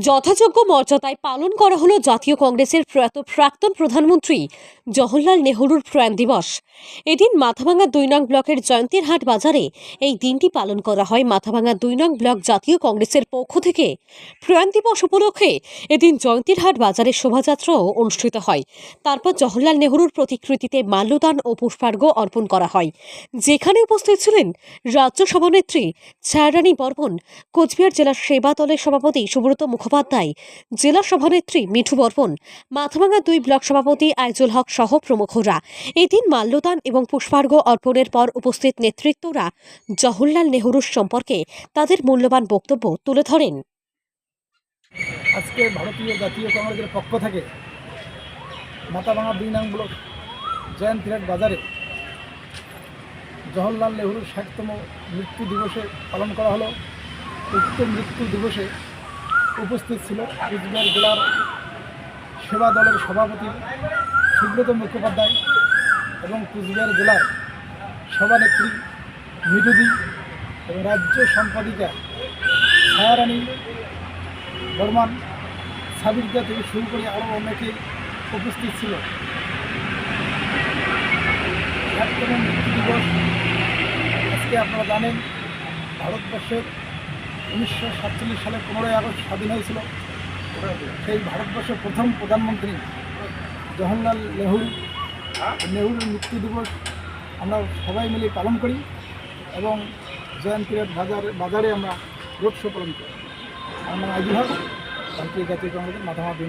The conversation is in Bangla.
যথাযোগ্য মর্যাদায় পালন করা হলো জাতীয় কংগ্রেসের প্রয়াত প্রাক্তন প্রধানমন্ত্রী জওহরলাল নেহরুর প্রয়াণ দিবস। এদিন মাথাভাঙা দুই নং ব্লকের জয়ন্তীরহাট বাজারে এই দিনটি পালন করা হয়। মাথাভাঙা দুই নং ব্লক জাতীয় কংগ্রেসের পক্ষ থেকে প্রয়াণ দিবস উপলক্ষে এদিন জয়ন্তীরহাট বাজারে শোভাযাত্রাও অনুষ্ঠিত হয়। তারপর জওহরলাল নেহরুর প্রতিকৃতিতে মাল্যদান ও পুষ্পার্ঘ্য অর্পণ করা হয়। যেখানে উপস্থিত ছিলেন রাজ্য সভানেত্রী ছায়ারানী বর্মন, কোচবিহার জেলার সেবা দলের সভাপতি সুব্রত মুখোপাধ্যায়, জেলা সভানেত্রী মিঠু বর্মন মাথাভাঙা দুই ব্লক সভাপতি আইজুল হক সহ প্রমুখরা এদিন মাল্যদান এবং পুষ্পার্ঘ্য অর্পণের পর উপস্থিত নেতৃত্বরা জওহরলাল নেহরুর সম্পর্কে তাদের মূল্যবান বক্তব্য তুলে ধরেন। আজকে ভারতীয় জাতীয় কংগ্রেসের পক্ষ থেকে মাথাভাঙা দুই নং ব্লক বাজারে জওহরলাল নেহরুর ষাটতম মৃত্যু দিবসে পালন করা হলো। উক্ত মৃত্যু দিবসে উপস্থিত ছিল কুচবিহার জেলার সেবা দলের সভাপতি সুব্রত মুখোপাধ্যায় এবং কুচবিহার জেলার সভানেত্রী মিঠুদি এবং রাজ্য সম্পাদিকা ছায়ারানী বর্মান সাবিরদা থেকে শুরু করে আরও অনেকে উপস্থিত ছিল। মৃত্যু দিবস। আজকে আপনারা জানেন, ভারতবর্ষের উনিশশো সাতচল্লিশ সালে পনেরোই আগস্ট স্বাধীন হয়েছিল। সেই ভারতবর্ষের প্রথম প্রধানমন্ত্রী জওহরলাল নেহরু নেহরুর মৃত্যু দিবস আমরা সবাই মিলে পালন করি এবং জয়ন্তীরাট বাজারে বাজারে আমরা রোড শো পালন করি আমার আইজুল হক ভারতীয় জাতীয় কংগ্রেসের মাথামা দুই